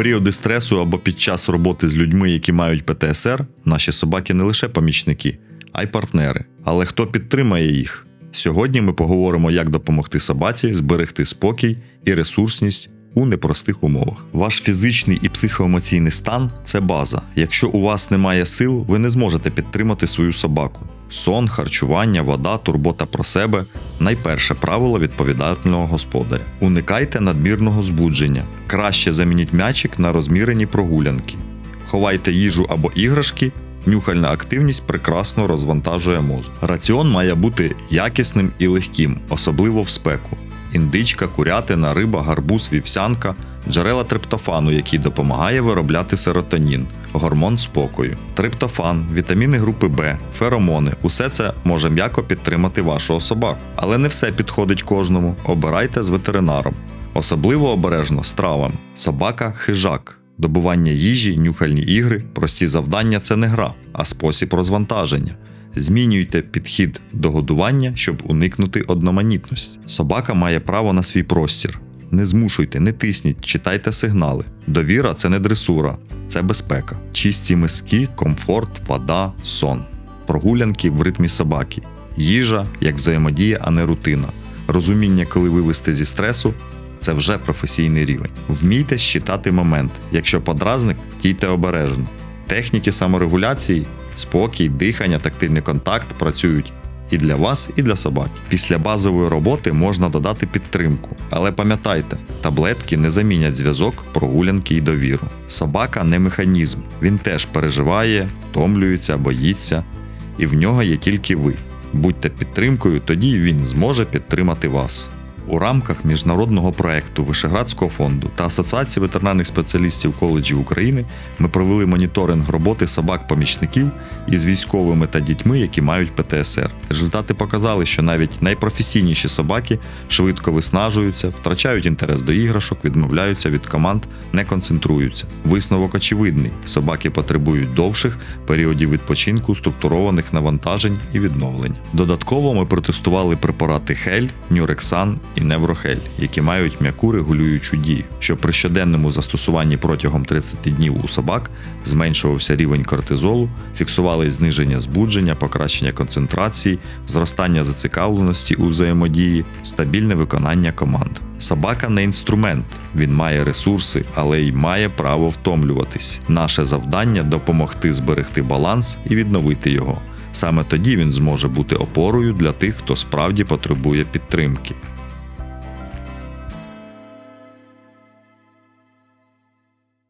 періоди стресу або під час роботи з людьми, які мають ПТСР, наші собаки не лише помічники, а й партнери. Але хто підтримає їх? Сьогодні ми поговоримо, як допомогти собаці зберегти спокій і ресурсність у непростих умовах. Ваш фізичний і психоемоційний стан це база. Якщо у вас немає сил, ви не зможете підтримати свою собаку. Сон, харчування, вода, турбота про себе найперше правило відповідального господаря. Уникайте надмірного збудження. Краще замініть м'ячик на розмірені прогулянки. Ховайте їжу або іграшки. Нюхальна активність прекрасно розвантажує мозок. Раціон має бути якісним і легким, особливо в спеку. Індичка, курятина, риба, гарбуз, вівсянка, джерела триптофану, який допомагає виробляти серотонін, гормон спокою, триптофан, вітаміни групи Б, феромони усе це може м'яко підтримати вашого собаку. Але не все підходить кожному. Обирайте з ветеринаром. Особливо обережно з травами. Собака хижак. Добування їжі, нюхальні ігри, прості завдання це не гра, а спосіб розвантаження. Змінюйте підхід до годування, щоб уникнути одноманітності. Собака має право на свій простір. Не змушуйте, не тисніть, читайте сигнали. Довіра це не дресура, це безпека. Чисті миски, комфорт, вода, сон. Прогулянки в ритмі собаки. Їжа як взаємодія, а не рутина. Розуміння, коли вивести зі стресу, це вже професійний рівень. Вмійте щитати момент. Якщо подразник, дійте обережно. Техніки саморегуляції, спокій, дихання, тактильний контакт працюють і для вас, і для собаки. Після базової роботи можна додати підтримку. Але пам'ятайте, таблетки не замінять зв'язок, прогулянки і довіру. Собака не механізм, він теж переживає, втомлюється, боїться, і в нього є тільки ви. Будьте підтримкою, тоді він зможе підтримати вас. У рамках міжнародного проекту Вишеградського фонду та Асоціації ветеринарних спеціалістів коледжів України ми провели моніторинг роботи собак-помічників із військовими та дітьми, які мають ПТСР. Результати показали, що навіть найпрофесійніші собаки швидко виснажуються, втрачають інтерес до іграшок, відмовляються від команд, не концентруються. Висновок очевидний: собаки потребують довших періодів відпочинку, структурованих навантажень і відновлення. Додатково ми протестували препарати Хель, Нюрексан і Неврохель, які мають м'яку регулюючу дію, що при щоденному застосуванні протягом 30 днів у собак зменшувався рівень кортизолу, фіксували зниження збудження, покращення концентрації, зростання зацікавленості у взаємодії, стабільне виконання команд. Собака не інструмент, він має ресурси, але й має право втомлюватись. Наше завдання допомогти зберегти баланс і відновити його. Саме тоді він зможе бути опорою для тих, хто справді потребує підтримки.